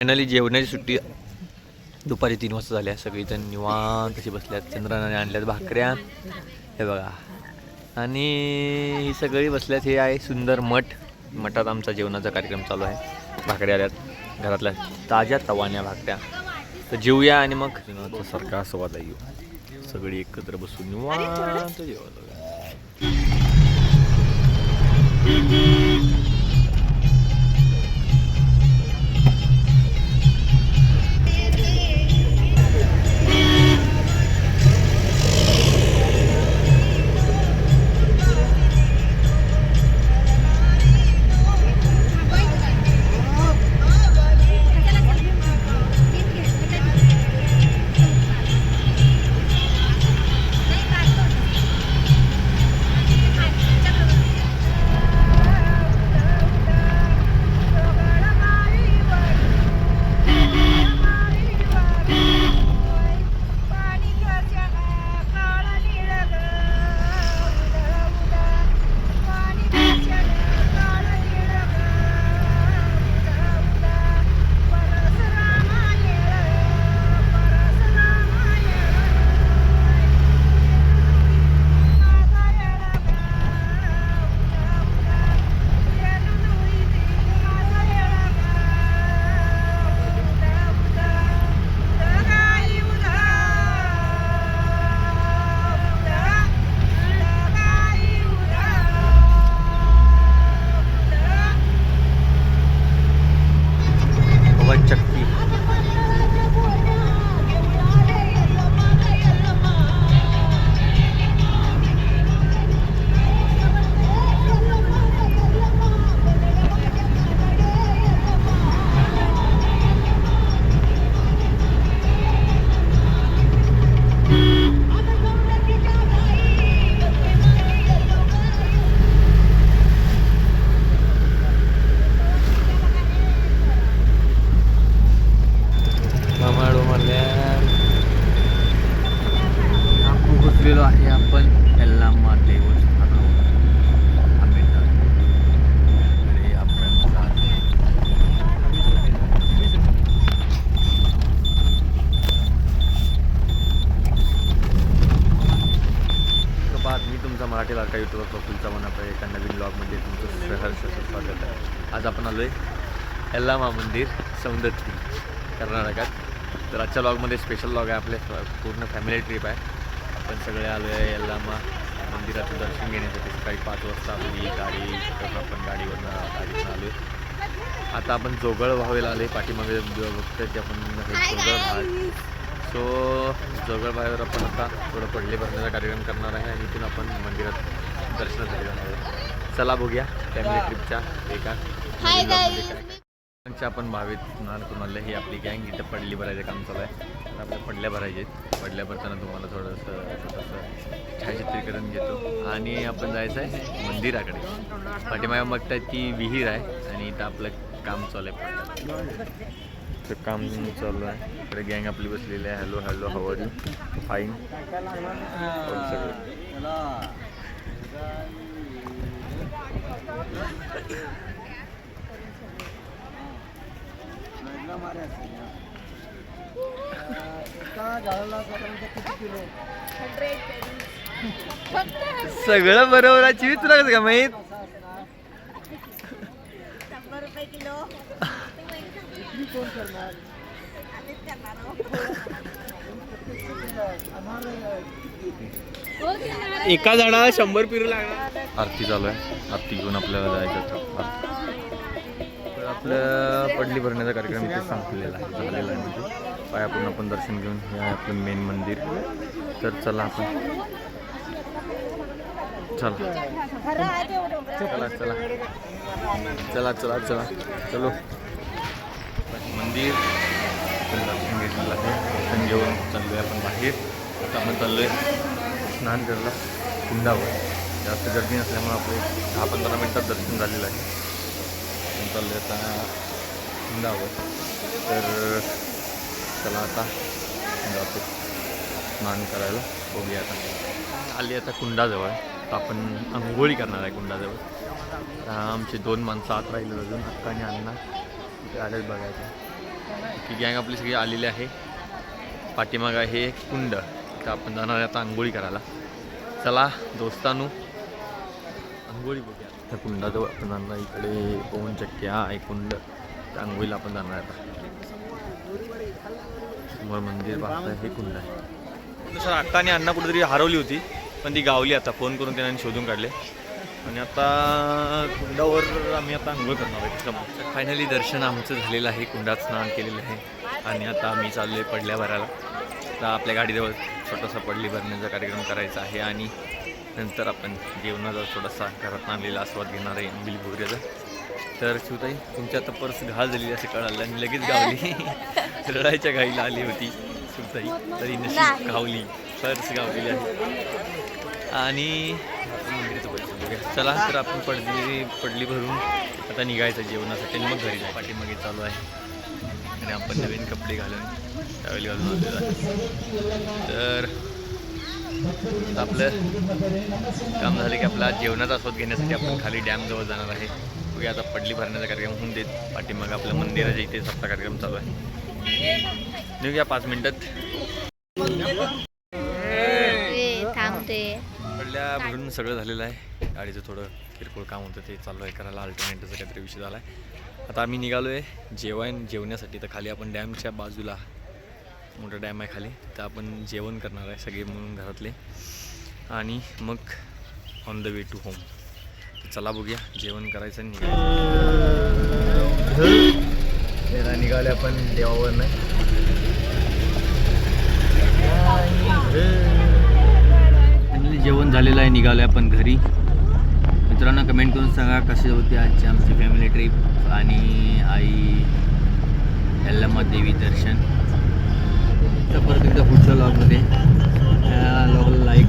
Finally जेवणाची सुट्टी दुपारी तीन वाजता झाल्या सगळीजण निवांत कशी बसल्यात. चंद्राने आणल्यात भाकऱ्या. हे बघा. आणि ही सगळी बसल्यात. हे आहे सुंदर मठ. मठात आमचा जेवणाचा कार्यक्रम चालू आहे. भाकऱ्या आल्यात. घरातल्या ताज्या तवान्या भाकऱ्या. तर जेवूया आणि मग सारखा स्वाद येऊ सगळी एकत्र बसून निवांत जेवण तुमचं स्वागत आहे आज आपण आलो आहे एल्लामा मंदिर सौंदत्ती कर्नाटकात. तर आजच्या लॉगमध्ये स्पेशल लॉग आहे आपले. पूर्ण फॅमिली ट्रिप आहे. आपण सगळे आलो आहे यल्लामा मंदिराचं दर्शन घेण्यासाठी. सकाळी पाच वाजता आपली गाडी आपण गाडीवरनं गाडीतून आलो आहे आता आपण जोगळ व्हावेला आले पाठीमागे बघतोय की आपण जोगळ भाग सो जोगळ भागावर आपण आता थोडं पडले भरण्याचा कार्यक्रम करणार आहे आणि इथून आपण मंदिरात दर्शनासाठी जाणार आहे चला बघूया फॅमिली ट्रिपच्या एका. आमच्या आपण भावीत आले ही आपली गँग इथं पडली भरायचं काम चालू आहे. तर आपल्या पडल्या भरायचे. आहेत. पडल्या भरताना तुम्हाला थोडंसं छोटंसं छायाचित्रीकरण घेतो. आणि आपण जायचं आहे मंदिराकडे. पाठीमागे बघतायत की विहीर आहे आणि इथं आपलं काम चालू आहे पडलं तर काम चालू आहे. इकडे गँग आपली बसलेली आहे. Hello hello how are you fine सगळं? सगळं बरोबर आहे. चिवीच तुला कसं का माहीत? शंभर रुपये किलो. एका झाडाला शंभर पिरू लागला आरती चालू आहे. आरती घेऊन आपल्याला जायचं आपलं पडली भरण्याचा कार्यक्रम इथे संपलेला आहे. झालेला आहे म्हणजे. पाय आपण आपण दर्शन घेऊन हे आहे आपलं मेन मंदिर. तर चला आपण. चला. चला चला. चला चला चला. चलो. मंदिर. दर्शन घेतलेलं आहे. दर्शन घेऊन चाललो आहे आपण बाहेर. आता आपण चाललो आहे स्नान करायला कुंडावर. जास्त गर्दी नसल्यामुळे आपले दहा पंधरा मिनटात दर्शन झालेलं आहे. आपण चाललो आहे आता कुंडावर. तर चला आता जातो स्नान करायला बघूया आता. आली आता कुंडाजवळ. तर आपण आंघोळी करणार आहे कुंडाजवळ. आमचे दोन माणसं आत राहिले अजून हक्काने अण्णा. तिथे आलेच बघायचं की गँग आपली सगळी आलेली आहे. पाठीमागं आहे एक कुंड. तर आपण जाणार आहे आता आंघोळी करायला. चला दोस्तानू. आंघोळी बघूया. त्या कुंडाजवळ आपण जाणार इकडे पवन चक्की हा आहे कुंड. त्या आंघोळीला आपण जाणार आहे आता. समोर मंदिर पाहता हे कुंड आहे. सर आत्ता आणि अण्णा कुठेतरी हरवली होती पण ती गावली आता. फोन करून त्यांनी शोधून काढले. आणि आता कुंडावर आम्ही आता आंघोळ करणार आहे फायनली दर्शन आमचं झालेलं आहे. कुंडात स्नान केलेलं आहे. आणि आता आम्ही चाललो आहे पडल्या भरायला तर आपल्या गाडीजवळ छोटासा पडली भरण्याचा कार्यक्रम करायचा आहे आणि नंतर आपण जेवणाचा थोडासा घरात आणलेला आस्वाद घेणार आहे आंबिल भुगऱ्याचा. तर शिवताई तुमची आता पर्स घाल झालेली असं कळालं आणि लगेच गावली. रडायच्या घाईला आली होती शिवताई. तरी नशीब गावली पर्स गावलेली आहे. आणि. चला तर आपण पडली पडली भरून आता निघायचं जेवणासाठी आणि मग घरी जाय पाठीमागे चालू आहे. आणि आपण नवीन कपडे घालून त्यावेळी घालून आलेलो आहे. तर आपलं काम झालं की आपला जेवणाचा आस्वाद घेण्यासाठी आपण खाली डॅमजवळ जाणार आहे. बघूया आता पडली भरण्याचा कार्यक्रम होऊन देत. पाठीमागं आपल्या मंदिराच्या इथेच आपला कार्यक्रम चालू आहे. निघूया पाच मिनटात. पडल्या भरून सगळं झालेलं आहे. गाडीचं थोडं किरकोळ काम होतं ते चालू आहे. करायला अल्टरनेटचा काहीतरी विषय झाला आहे आता आम्ही निघालो आहे जेवण जेवण्यासाठी. तर खाली आपण डॅमच्या बाजूला मोठा डॅम आहे खाली. तर आपण जेवण करणार आहे सगळे म्हणून घरातले. आणि मग on the way to home चला बघूया जेवण करायचं निघायचं. निघाले आपण देवावर नाही जेवण झालेलं आहे निघालो आहे आपण घरी. मित्रांनो कमेंट करून सांगा कशी होती आजची आमची फॅमिली ट्रिप आणि आई यल्लम्मा देवी दर्शन. तर परत एकदा पुढच्या लॉगमध्ये लॉगला लाईक